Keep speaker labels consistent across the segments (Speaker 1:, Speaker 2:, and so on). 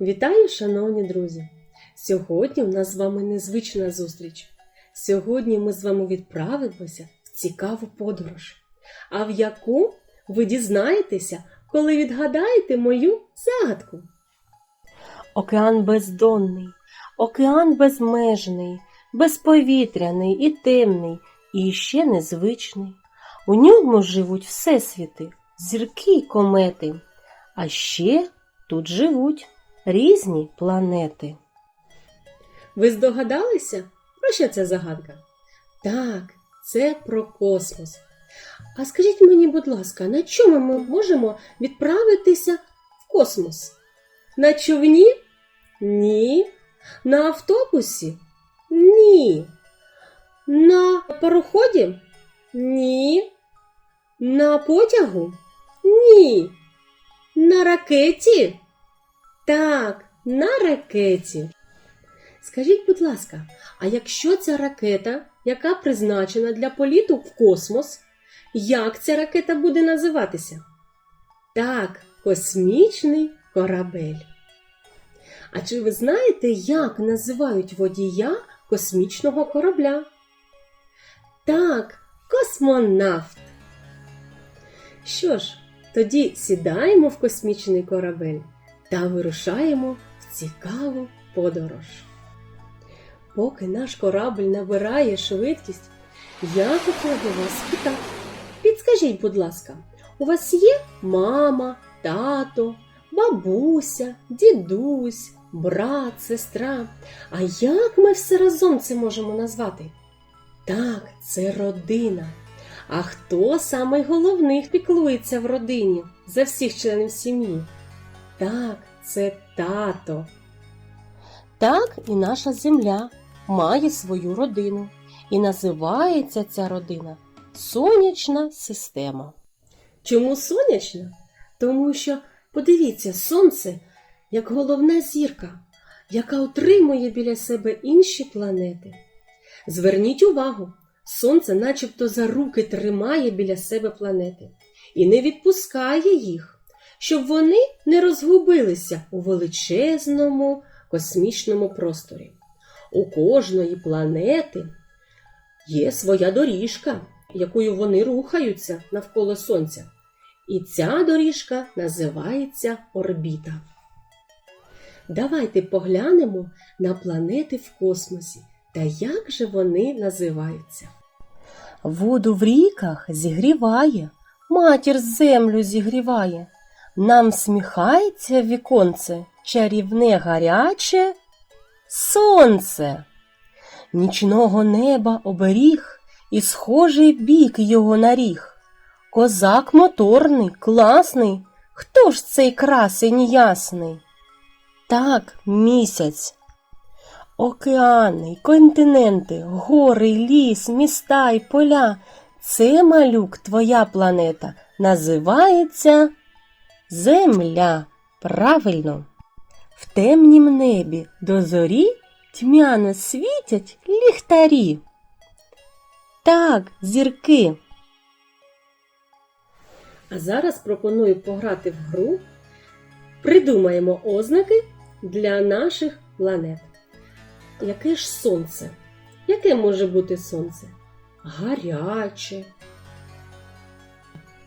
Speaker 1: Вітаю, шановні друзі! Сьогодні у нас з вами незвична зустріч. Сьогодні ми з вами відправимося в цікаву подорож, а в яку ви дізнаєтеся, коли відгадаєте мою загадку. Океан бездонний, океан безмежний, безповітряний і темний, і ще незвичний. У ньому живуть всесвіти, зірки й комети, а ще тут живуть різні планети. Ви здогадалися, про що ця загадка? Так, це про космос. А скажіть мені, будь ласка, на чому ми можемо відправитися в космос? На човні? Ні. На автобусі? Ні. На пароході? Ні. На потягу? Ні. На ракеті? Так, на ракеті. Скажіть, будь ласка, а якщо ця ракета, яка призначена для політу в космос, як ця ракета буде називатися? Так, космічний корабель. А чи ви знаєте, як називають водія космічного корабля? Так, космонавт. Що ж, тоді сідаємо в космічний корабель та вирушаємо в цікаву подорож. Поки наш корабль набирає швидкість, я хотіла вас спитати. Підскажіть, будь ласка, у вас є мама, тато, бабуся, дідусь, брат, сестра? А як ми все разом це можемо назвати? Так, це родина. А хто самий головний піклується в родині за всіх членів сім'ї? Так, це тато. Так і наша земля має свою родину, і називається ця родина сонячна система. Чому сонячна? Тому що, подивіться, сонце як головна зірка, яка утримує біля себе інші планети. Зверніть увагу, сонце начебто за руки тримає біля себе планети і не відпускає їх, щоб вони не розгубилися у величезному космічному просторі. У кожної планети є своя доріжка, якою вони рухаються навколо Сонця. І ця доріжка називається орбіта. Давайте поглянемо на планети в космосі та як же вони називаються. Воду в ріках зігріває, матір землю зігріває. Нам сміхається віконце, чарівне гаряче сонце. Нічного неба оберіг і схожий бік його на ріг. Козак моторний, класний, хто ж цей красень ясний? Так, місяць. Океани, континенти, гори, ліс, міста й поля. Це малюк, твоя планета, називається Земля. Правильно. В темнім небі до зорі тьмяно світять ліхтарі. Так, зірки. А зараз пропоную пограти в гру. Придумаємо ознаки для наших планет. Яке ж сонце? Яке може бути сонце? Гаряче,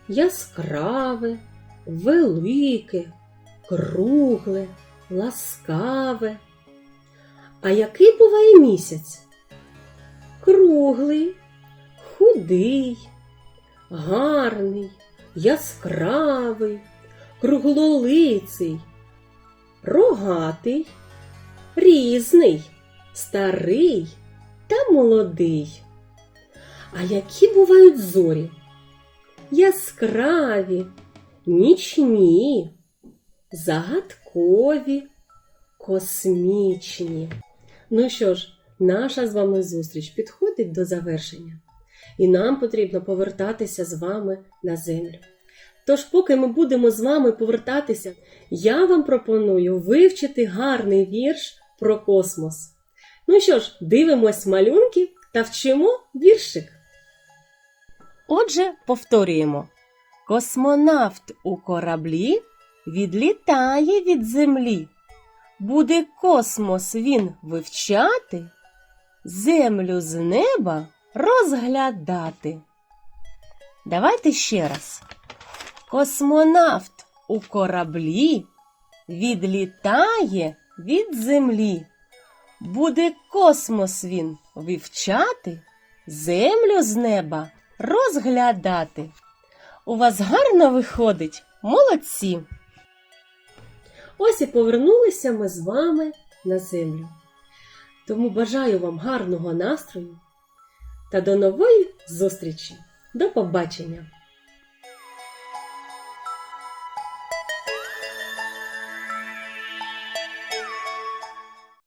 Speaker 1: яскраве, велике, кругле, ласкаве. А який буває місяць? Круглий, худий, гарний, яскравий, круглолиций, рогатий, різний, старий та молодий. А які бувають зорі? Яскраві, нічні, загадкові, космічні. Ну що ж, наша з вами зустріч підходить до завершення, і нам потрібно повертатися з вами на землю. Тож, поки ми будемо з вами повертатися, я вам пропоную вивчити гарний вірш про космос. Ну що ж, дивимось малюнки та вчимо віршик. Отже, повторюємо: Космонавт у кораблі відлітає від землі. Буде космос він вивчати, землю з неба розглядати. Давайте ще раз. Космонавт у кораблі відлітає від землі. Буде космос він вивчати, землю з неба розглядати. У вас гарно виходить, молодці! Ось і повернулися ми з вами на землю. Тому бажаю вам гарного настрою та до нової зустрічі. До побачення!